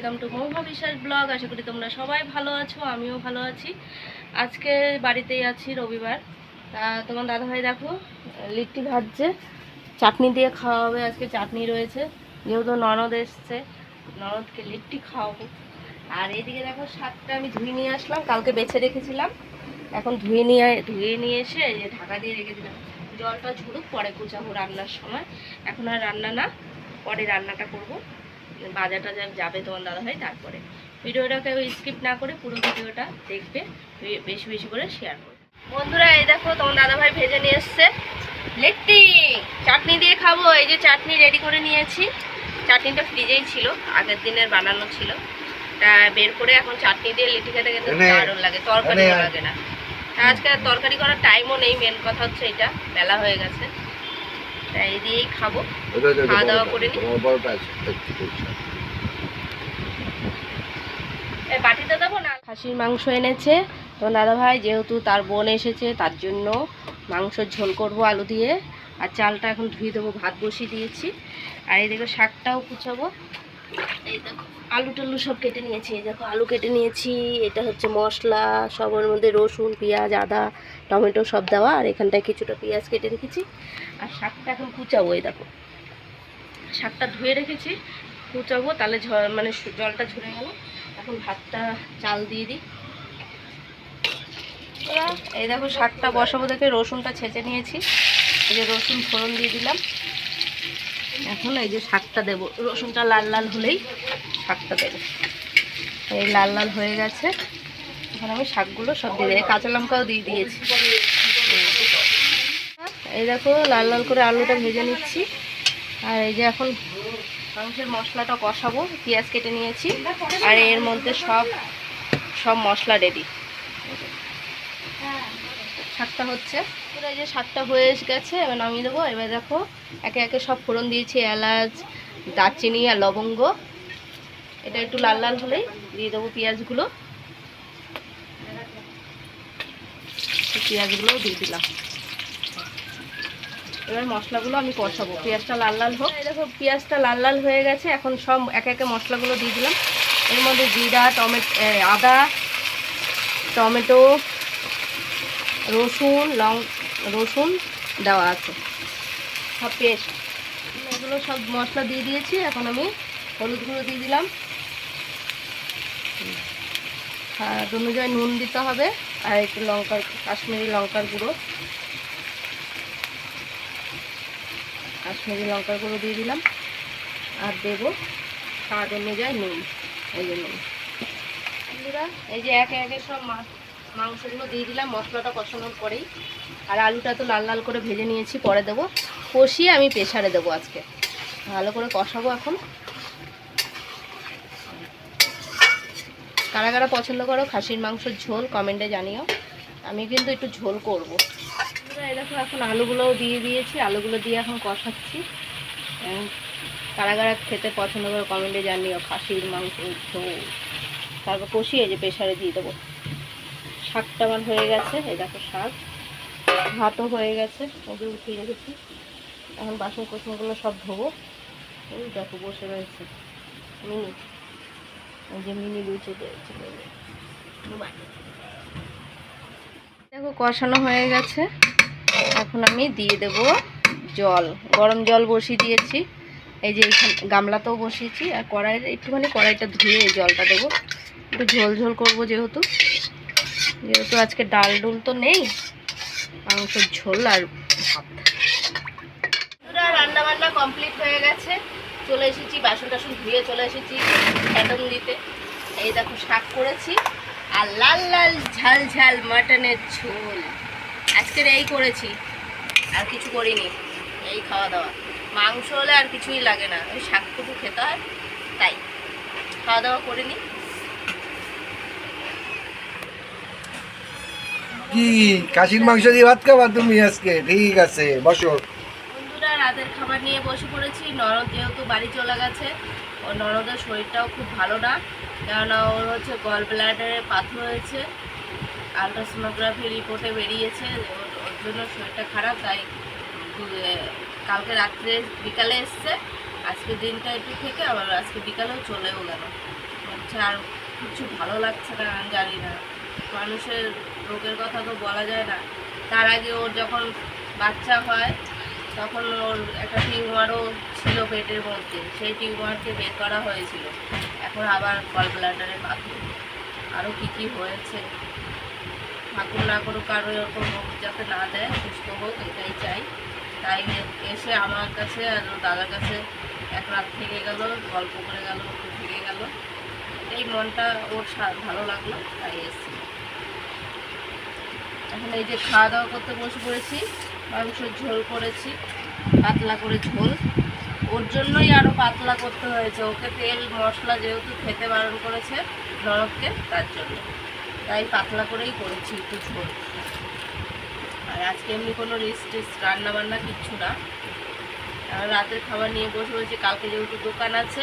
Welcome to Mahua বিশ্বাস blog আশা করি তোমরা সবাই ভালো আছো, আমিও ভালো আছি। আজকে বাড়িতেই আছি রবিবার। তোমার দাদাভাই দেখো, লিট্টি ভাজছে, চাটনি দিয়ে খাওয়া হবে, আজকে চাটনি রয়েছে। যেহেতু ননদ এসছে, ননদকে লিট্টি খাওয়াবো। আর এইদিকে দেখো, শাকটা আমি ধুয়ে নিয়ে আসলাম, কালকে বেছে রেখেছিলাম। এখন ধুয়ে নিয়ে ধুয়ে নিয়ে এসে যে ঢাকা দিয়ে রেখে দিলাম। জলটা ঝুড়ুক পরে কুচাবো রান্নার সময়। এখন আর রান্না না, পরে রান্নাটা করব। বাজার টাজার যাবে তোমার দাদা ভাই তারপরে। ভিডিওটাকে স্কিপ না করে পুরো ভিডিওটা দেখবে বেশি বেশি করে শেয়ার করবে। বন্ধুরা এই দেখো তোমার দাদা ভাই ভেজে নিয়ে এসছে। লেট্টি চাটনি দিয়ে খাব। এই যে চাটনি রেডি করে নিয়েছি। চাটনিটা ফ্রিজেই ছিল আগের দিনের বানানো ছিল। তা বের করে এখন চাটনি দিয়ে লিটি খেতে খেতে এনে- দারুণ লাগে তরকারি লাগে না। আজকে তরকারি করার টাইমও নেই মেন কথা হচ্ছে এটা। বেলা হয়ে গেছে। তাই দিয়েই খাব। খাওয়া দাওয়া করে বাটিতে দেবো না? খাসির মাংস এনেছে। তো দাদা ভাই যেহেতু তার বোন এসেছে তার জন্য মাংসর ঝোল করব আলু দিয়ে। আর চালটা এখন ধুয়ে দেবো ভাত বসিয়ে দিয়েছি। আর এদিকে শাকটাও কুচাবো। এই দেখো, আলু টালু সব কেটে নিয়েছি, এই দেখো, আলু কেটে নিয়েছি, এটা হচ্ছে মশলা, সবার মধ্যে রসুন, পেঁয়াজ, আদা, টমেটো সব দেওয়া, আর এখানটায় কিছুটা পেঁয়াজ কেটে রেখেছি, আর শাকটা এখন কুচাবো, এই দেখো। শাকটা ধুয়ে রেখেছি, কুচাবো, তাহলে মানে জলটা ঝরে গেল। এখন ভাতটা চাল দিয়ে দিই। এই দেখো, শাকটা বসাবো দেখে রসুনটা ছেঁচে নিয়েছি। এই যে রসুন ফোড়ন দিয়ে দিলাম। এখন এই যে শাকটা দেবো। রসুনটা লাল লাল হলেই শাকটা দেবো। এই লাল লাল হয়ে গেছে। এখন আমি শাকগুলো সব দিয়ে দিই কাঁচা লঙ্কাও দিয়ে দিয়েছি। এই দেখো, লাল লাল করে আলুটা ভেজে নিচ্ছি। আর এই যে এখন মাংসের মশলাটা কষাবো, পেঁয়াজ কেটে নিয়েছি। আর এর মধ্যে সব সব মশলা রেডি শাকটা হচ্ছে। পুরো এই যে শাকটা হয়ে গেছে, এবার নামিয়ে দেবো। এবার দেখো, একে একে সব ফোড়ন দিয়েছি, এলাচ, দারচিনি আর লবঙ্গ। এটা একটু লাল লাল হলেই দিয়ে দেবো পেঁয়াজগুলো। পেঁয়াজগুলোও দিয়ে দিলাম। এবার মশলাগুলো আমি কষাবো। পেঁয়াজটা লাল লাল হোক। দেখো, পেঁয়াজটা লাল লাল হয়ে গেছে। এখন সব একে একে মশলাগুলো দিয়ে দিলাম। এর মধ্যে জিরা, টমেটো আদা, টমেটো রসুন, লং, রসুন দেওয়া আছে। সব পেস্ট। এগুলো সব মশলা দিয়ে দিয়েছি, এখন আমি হলুদ গুঁড়ো দিয়ে দিলাম। আর অনুযায়ী নুন দিতে হবে, আর একটু লঙ্কার, কাশ্মীরি লঙ্কার গুঁড়ো। কাশ্মীরি লঙ্কার গুঁড়ো দিয়ে দিলাম, আর দেবো স্বাদ অনুযায়ী নুন, এই যে নুন। বন্ধুরা, এই যে একে একে সব মাছ মাংসগুলো দিয়ে দিলাম, মশলাটা কষানোর পরেই। আর আলুটা তো লাল লাল করে ভেজে নিয়েছি, পরে দেবো। কষিয়ে আমি প্রেশারে দেবো আজকে। ভালো করে কষাবো এখন। কারা কারা পছন্দ করো খাসির মাংসের ঝোল কমেন্টে জানিও। আমি কিন্তু একটু ঝোল করব। দেখো, এখন আলুগুলোও দিয়ে দিয়েছি, আলুগুলো দিয়ে এখন কষাচ্ছি। কারা কারা খেতে পছন্দ করো কমেন্টে জানিও খাসির মাংস ঝোল। তারপর কষিয়ে যে প্রেশারে দিয়ে দেবো। শাকটা আমার হয়ে গেছে, এই দেখো শাক। ভাতও হয়ে গেছে, ওকে উঠিয়ে রেখেছি। এখন বাসন কোসনগুলো সব ধোবো। ওই দেখো বসে রয়েছে। মিনি। যে মিনি লুচে রয়েছে দেখো কষানো হয়ে গেছে। এখন আমি দিয়ে দেব জল। গরম জল বসিয়ে দিয়েছি। এই যে এইখান গামলাতেও বসিয়েছি। আর কড়াইয়ের একটুখানি কড়াইটা ধুয়ে জলটা দেবো। একটু ঝোল ঝোল করব যেহেতু। যেহেতু আজকে ডাল ডুল তো নেই মাংসের ঝোল আর ভাত। রান্না বান্না কমপ্লিট হয়ে গেছে। চলে এসেছি, বাসন টাসন ধুয়ে চলে এসেছি ফ্যাটন দিতে। এই দেখো, শাক করেছি আর লাল লাল ঝাল ঝাল মাটনের ঝোল। আজকের এই করেছি, আর কিছু করিনি, এই খাওয়া দাওয়া। মাংস হলে আর কিছুই লাগে না, ওই শাকটুকু খেতে হয়, তাই। খাওয়া দাওয়া করিনি কি কাশির মাংস দিয়ে ভাত খাবা তুমি আজকে? ঠিক আছে, বসো। বন্ধুরা, রাতের খাবার নিয়ে বসে পড়েছি। নরদ যেহেতু বাড়ি চলে গেছে ওর নরদের শরীরটাও খুব ভালো না। কেননা ওর হচ্ছে গল ব্লাডারে পাথর হয়েছে। আলট্রাসোনোগ্রাফি রিপোর্টে বেরিয়েছে ওর জন্য শরীরটা খারাপ, তাই কালকে রাত্রে বিকালে এসছে। আজকে দিনটা একটু থেকে আবার আজকে বিকালেও চলেও গেল। করছে আর কিছু ভালো লাগছে না জানি না। মানুষের রোগের কথা তো বলা যায় না। তার আগে ওর যখন বাচ্চা হয়, তখন ওর একটা টিউমারও ছিল পেটের মধ্যে। সেই টিউমারকে বের করা হয়েছিল। এখন আবার গল ব্লাডারে পাথর আরও কী কী হয়েছে? ঠাকুর না করুক কারও এরকম রোগ যাতে না দেয়, সুস্থ হোক, এটাই চাই। তাই এসে আমার কাছে আর দাদার কাছে এক রাত থেকে গেল, গল্প করে গেল থেকে গেল। এই মনটা ওর ভালো লাগল, তাই এসেছি। এখন এই যে খাওয়া দাওয়া করতে বসে পড়েছি, মাংসের ঝোল করেছি, পাতলা করে ঝোল। ওর জন্যই আরও পাতলা করতে হয়েছে। ওকে তেল, মশলা যেহেতু খেতে বারণ করেছে নরককে তার জন্য। তাই পাতলা করেই করেছি একটু ঝোল। আর আজকে এমনি কোনো রিস্ক রান্না বান্না কিচ্ছু না। রাতের খাবার নিয়ে বসে বসে কালকে যেহেতু দোকান আছে